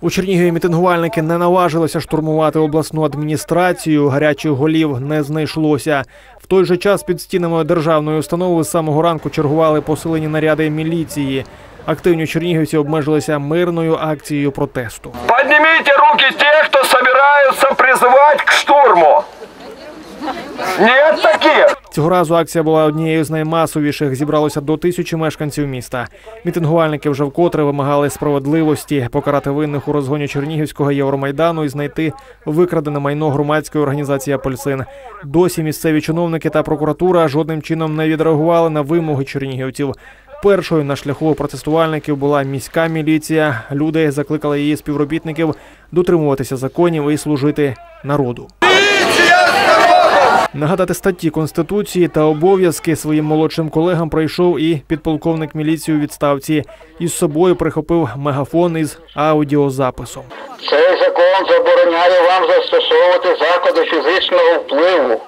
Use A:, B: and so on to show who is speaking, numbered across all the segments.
A: У Чернігові мітингувальники не наважилися штурмувати обласну адміністрацію. Гарячих голів не знайшлося. В той же час під стінами державної установи з самого ранку чергували посилені наряди міліції. Активні чернігівці обмежилися мирною акцією протесту.
B: Поднимите руки те, кто собираются призывать к штурму. Нет таких?
A: Цього разу акція була однією з наймасовіших. Зібралося до тисячі мешканців міста. Мітингувальники вже вкотре вимагали справедливості, покарати винних у розгоні Чернігівського Євромайдану і знайти викрадене майно громадської організації Апельсин. Досі місцеві чиновники та прокуратура жодним чином не відреагували на вимоги чернігівців. Першою на шляху протестувальників була міська міліція. Люди закликали її співробітників дотримуватися законів і служити народу. Нагадати статті конституції та обов'язки своїм молодшим колегам пройшов і підполковник міліції у відставці. Із собою прихопив мегафон із аудіозаписом.
C: Цей закон забороняє вам застосовувати заходи фізичного впливу,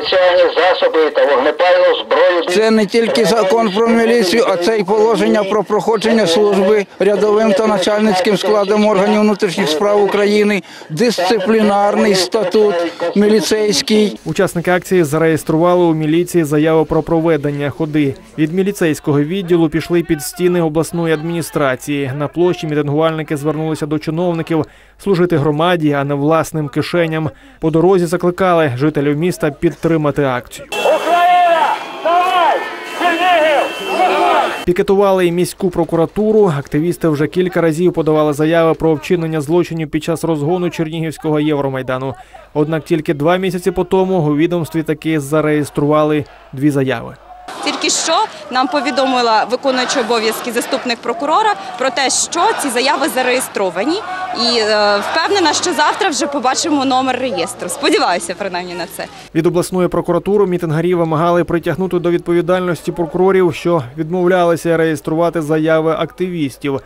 C: спеціальні засоби та вогнепальну зброю.
D: Це не тільки закон про міліцію, а це й положення про проходження служби рядовим та начальницьким складом органів внутрішніх справ України, дисциплінарний статут міліцейський.
A: Учасники акції зареєстрували у міліції заяву про проведення ходи. Від міліцейського відділу пішли під стіни обласної адміністрації. На площі мітингувальники звернулися до чиновників служити громаді, а не власним кишеням. По дорозі закликали жителів міста підтримати акцію.
B: Украина! Давай!
A: Пікетували і міську прокуратуру. Активісти вже кілька разів подавали заяви про вчинення злочинів під час розгону Чернігівського Євромайдану. Однак тільки два місяці по тому у відомстві таки зареєстрували дві заяви.
E: Тільки що нам повідомила виконуючий обов'язки заступник прокурора про те, що ці заяви зареєстровані, і е, впевнена, що завтра вже побачимо номер реєстру. Сподіваюся, принаймні на це.
A: Від обласної прокуратури мітингарі вимагали притягнути до відповідальності прокурорів, що відмовлялися реєструвати заяви активістів.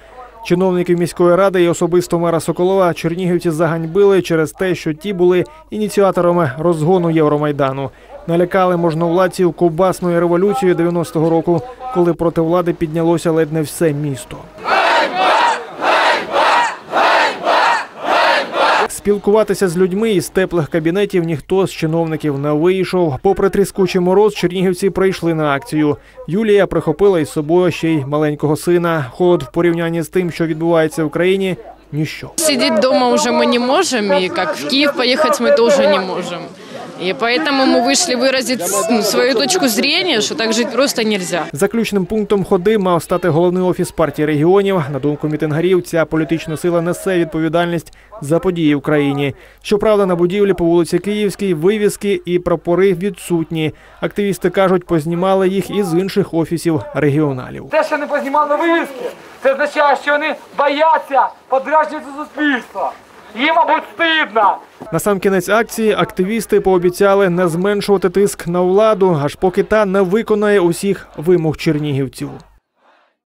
A: Чиновників міської ради і особисто мера Соколова чернігівці заганьбили через те, що ті були ініціаторами розгону Євромайдану. Налякали можновладців ковбасною революцією 90-го року, коли проти влади піднялося ледь не все місто. Спілкуватися з людьми із теплих кабінетів ніхто з чиновників не вийшов. Попри тріскучий мороз, чернігівці прийшли на акцію. Юлія прихопила із собою ще й маленького сина. Холод в порівнянні з тим, що відбувається в країні, ніщо.
F: Сидеть дома уже мы не можем, и как в Киев поехать мы тоже не можем. И поэтому мы вышли выразить ну, свою точку зрения, что так жить просто нельзя.
A: Заключним пунктом ходи мав стати головний офіс партії регіонів. На думку мітингарів, ця політична сила несе відповідальність за події в країні. Щоправда, на будівлі по вулиці Київській вивіски і прапори відсутні. Активісти кажуть, познімали їх із інших офісів регіоналів.
G: Те, що не познімали вивіски, це означає, що вони бояться подражнювати суспільство. Їм, мабуть, стидно.
A: На сам кінець акції активісти пообіцяли не зменшувати тиск на владу, аж поки та не виконає усіх вимог чернігівців.